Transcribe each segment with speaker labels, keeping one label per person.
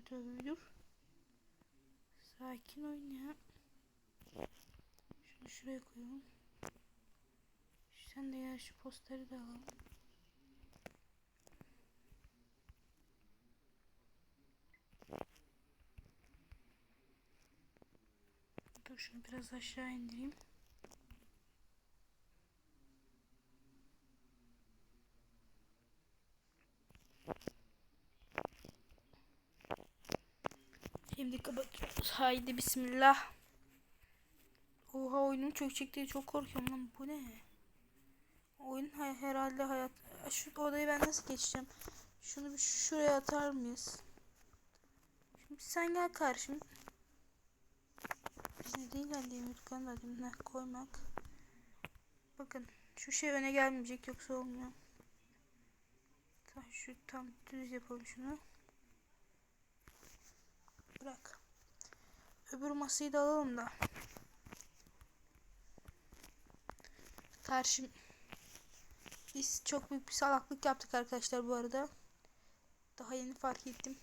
Speaker 1: Tövbe bir dur. Sakin oyna. Şunu şuraya koyalım. Sen de ya şu posteri de alalım. Dur şunu biraz aşağı indireyim. Şimdi kapatıyoruz. Haydi bismillah. Oha oyunum çok çekti. Çok korkuyorum lan. Bu ne? Oyun hay- herhalde hayat. Şu odayı ben nasıl geçeceğim? Şunu bir şuraya atar mıyız? Şimdi sen gel karşım. Bize değil herhalde Emirkan da ne koymak. Bakın şu şey öne gelmeyecek yoksa olmuyor. Şu tam düz yapalım şunu. Bırak. Öbür masayı da alalım da. Karşım biz çok büyük bir salaklık yaptık arkadaşlar bu arada. Daha yeni fark ettim.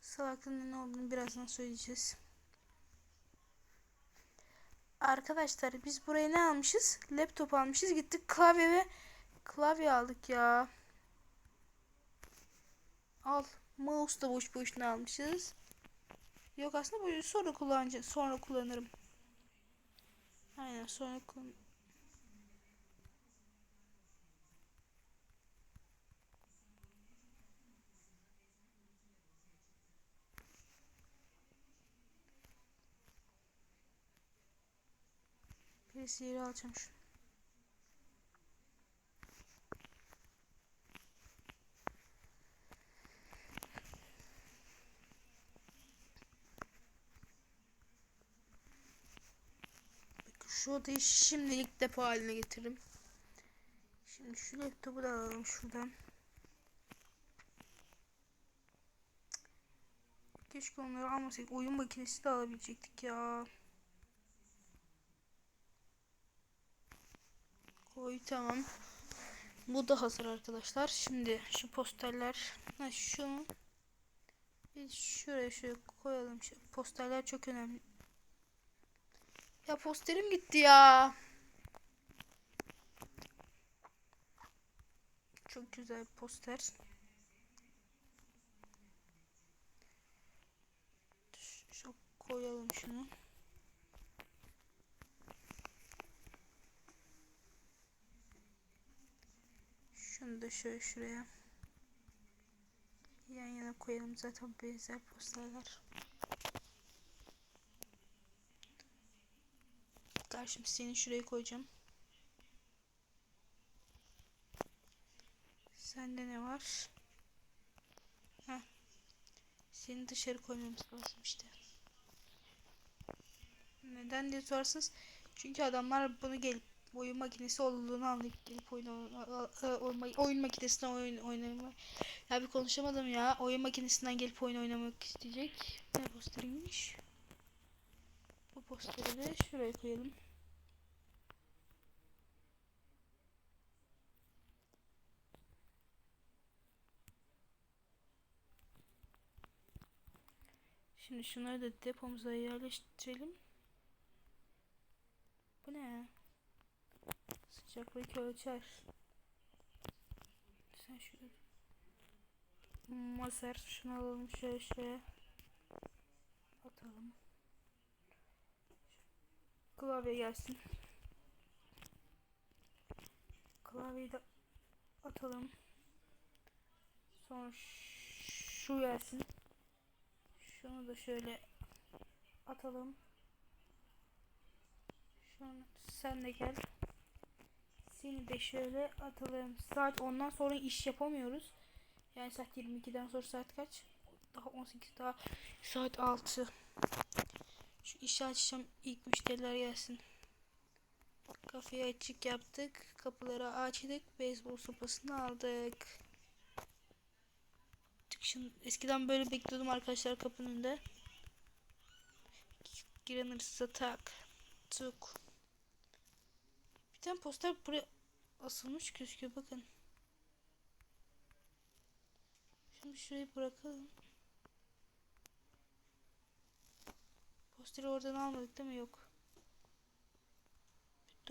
Speaker 1: Salaklığın ne olduğunu birazdan söyleyeceğiz. Arkadaşlar biz buraya ne almışız? Laptop almışız. Gittik klavye ve klavye aldık ya. Al. Mouse da boş boşuna almışız. Yok aslında bu sonra kullanacağım. Sonra kullanırım. Aynen sonra kullan. Birisi yeri alacağım şunu. Şu odayı şimdilik depo haline getiririm. Şimdi şu laptopu da alalım şuradan. Keşke onları almasaydık. Oyun makinesi de alabilecektik ya. Koy tamam. Bu da hazır arkadaşlar. Şimdi şu posterler. Ha, şunu biz şuraya şöyle koyalım. Şu posterler çok önemli. Ya posterim gitti ya. Çok güzel poster. Şu koyalım şunu. Şunu da şöyle şuraya. Yan yana koyalım zaten benzer posterler. Karşım seni şuraya koyacağım. Sende ne var? Heh. Seni dışarı koymamız lazım işte. Neden diye sorarsınız. Çünkü adamlar bunu gelip oyun makinesi olduğunu anlayıp gelip oyun, oyun, oyun makinesinden oyun oynamak. Ya bir konuşamadım ya. Oyun makinesinden gelip oyun oynamak isteyecek. Ne posteriymiş? Bu posteri de şuraya koyalım. Şimdi şunları da depomuza yerleştirelim. Bu ne? Sıcaklık ölçer. Sen şuraya Maser şunu alalım şöyle şöyle atalım. Klavye gelsin. Klavyeyi de atalım. Sonra şu gelsin. Şunu da şöyle atalım. Şunu sen de gel. Seni de şöyle atalım. Saat ondan sonra iş yapamıyoruz. Yani saat 22'den sonra saat kaç? Daha 18 daha saat 6. Şu işi açacağım. ilk müşteriler gelsin. Kafeyi açık yaptık. Kapıları açtık. Beyzbol sopasını aldık. Şimdi eskiden böyle bekliyordum arkadaşlar kapının önünde. Giren hırsıza tak. Tuk. Bir tane poster buraya asılmış gözüküyor bakın. Şimdi şurayı bırakalım. Posteri oradan almadık değil mi? Yok.